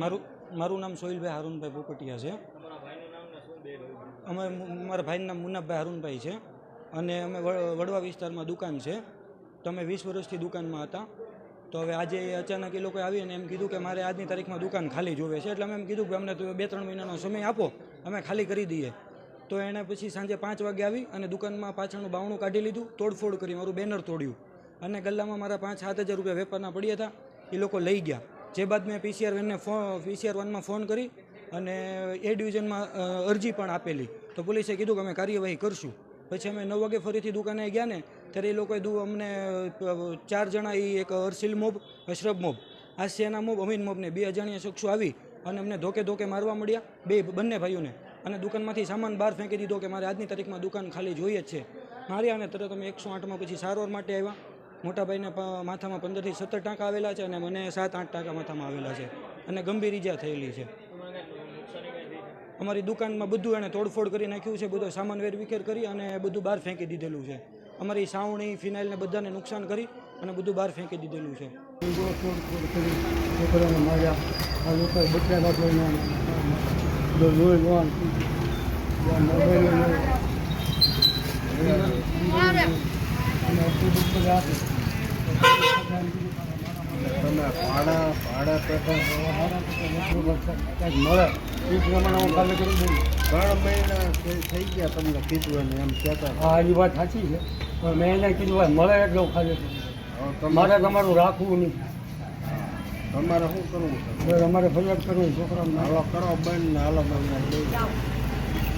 મારું મારું નામ સોહિલભાઈ હારુનભાઈ પોપટિયા છે. અમે મારા ભાઈનું નામ મુનાફભાઈ હારુનભાઈ છે. અને અમે વડવા વિસ્તારમાં દુકાન છે. તો અમે વીસ વર્ષથી દુકાનમાં હતા. તો હવે આજે અચાનક એ લોકોએ આવીને એમ કીધું કે મારે આજની તારીખમાં દુકાન ખાલી જોવે છે. એટલે અમે એમ કીધું કે અમને બે ત્રણ મહિનાનો સમય આપો. અમે ખાલી કરી દઈએ. તો એણે પછી સાંજે પાંચ વાગે આવી અને દુકાનમાં પાછળનું બાવણું કાઢી લીધું, તોડફોડ કરી, મારું બેનર તોડ્યું. અને ગલ્લામાં મારા પાંચ સાત હજાર રૂપિયા વેપારના પડ્યા હતા, એ લોકો લઈ ગયા. જે બાદ મેં પીસીઆર વનને ફોન પીસીઆર વનમાં ફોન કરી અને એ ડિવિઝનમાં અરજી પણ આપેલી. તો પોલીસે કીધું કે અમે કાર્યવાહી કરશું. પછી અમે નવ વાગે ફરીથી દુકાને ગયા ને, ત્યારે એ લોકોએ અમને ચાર જણા એ એક Arsil mob Ashraf mob Asiyana mob Amin મોબને બે અજાણ્યા શખ્સો આવી અને અમને ધોકે ધોકે મારવા મળ્યા, બે, બંને ભાઈઓને. અને દુકાનમાંથી સામાન બહાર ફેંકી દીધો કે મારે આજની તારીખમાં દુકાન ખાલી જોઈએ જ છે. માર્યા અને તરત અમે એકસો આઠમાં પછી સારવાર માટે આવ્યા. મોટાભાઈને માથામાં પંદરથી સત્તર ટાંકા આવેલા છે અને મને સાત, આઠ ટાંકા માથામાં આવેલા છે અને ગંભીર ઈજા થયેલી છે. અમારી દુકાનમાં બધું એણે તોડફોડ કરી નાખ્યું છે, બધો સામાન વેરવિખેર કરી અને બધું બહાર ફેંકી દીધેલું છે. અમારી સાવણી ફિનાઇલને બધાને નુકસાન કરી અને બધું બહાર ફેંકી દીધેલું છે. છોકરાને માર્યા. આ લોકોએ બચાવ્યા આટલું બધું આપે તમે ભાડા ભાડા પેટર્ન કંઈક મળે એ પ્રમાણે હું કાલે કરી દઉં ત્રણ મહિના થઈ- ગયા તમને કીધું એને એમ કહેતા હા એ વાત સાચી છે. પણ મેં એને કીધું મળે એટલું ખાલી. હવે મારે તમારું રાખવું નહીં. તમારે શું કરવું છે અમારે ફરિયાદ કરવી છોકરાને હાલો કરો બંધ હાલો બંધ.